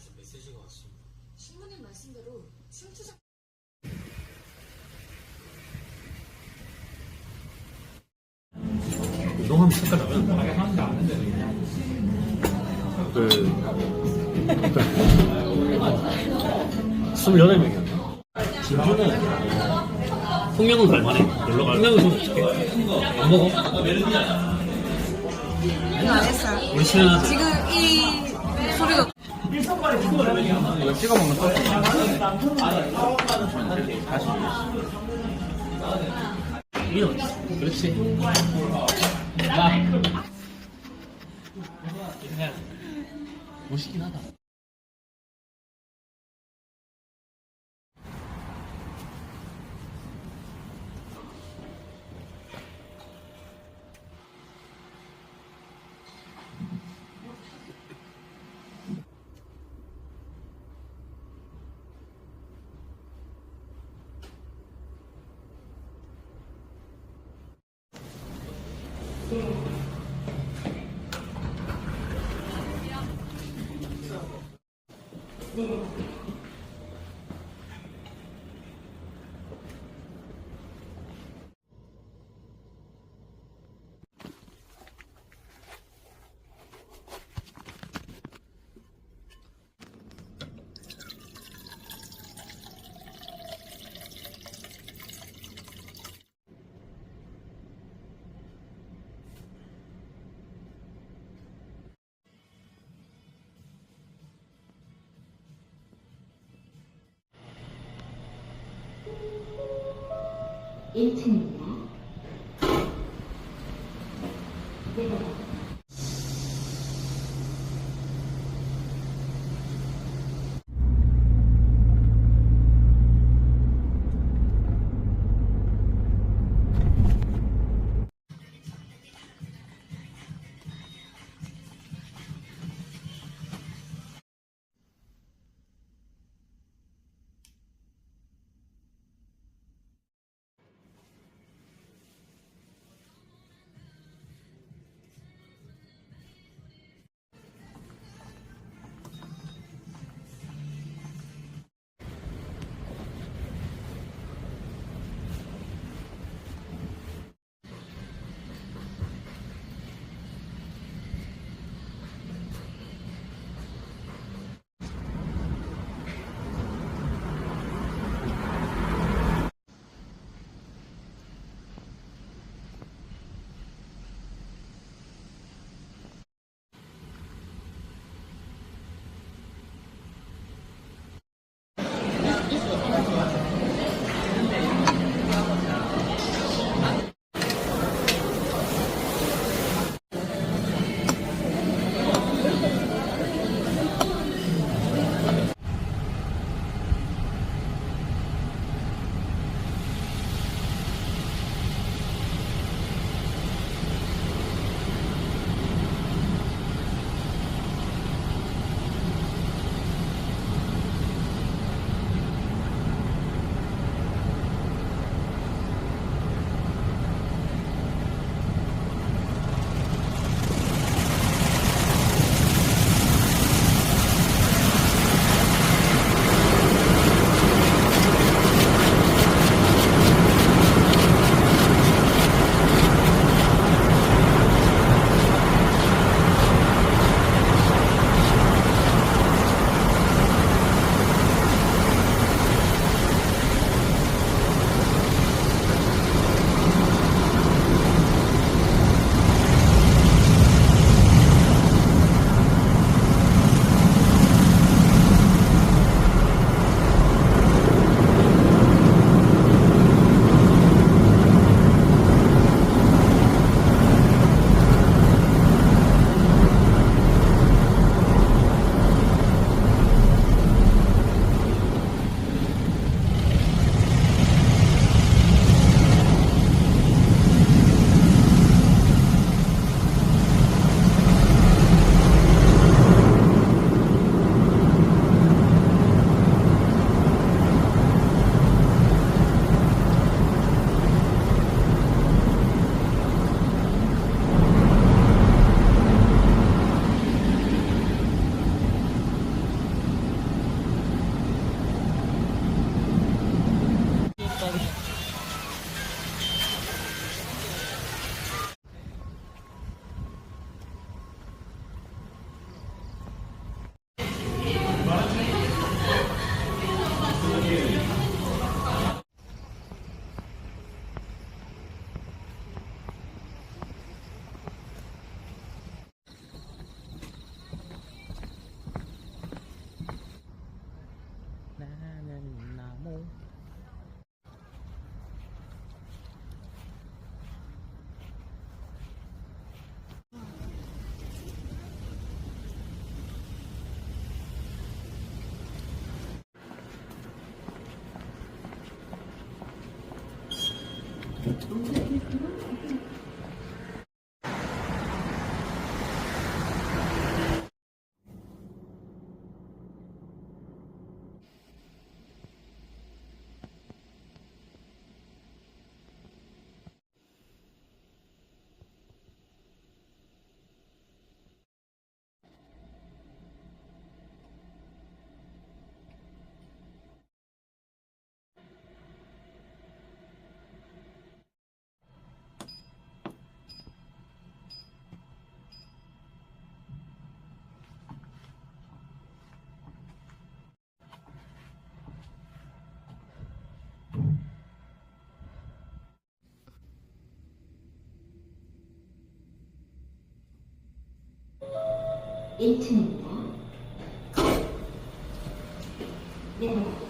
신문에서 메시지가 왔습니다. 신부님 말씀대로 춤추자. 운동하면 색깔 나면 그 28명이었나? 진주는 홍명은 갈만해. 놀러 갈. 홍명은 좀 줄게. 안 먹어? 이거 안. 우리 친한 지금 이 소리가 이거 찍어 먹는. 다시. 어딨어? 그렇지. 아. 멋있긴 하다. Thank you. 1층입니다. 1층입니다. 네.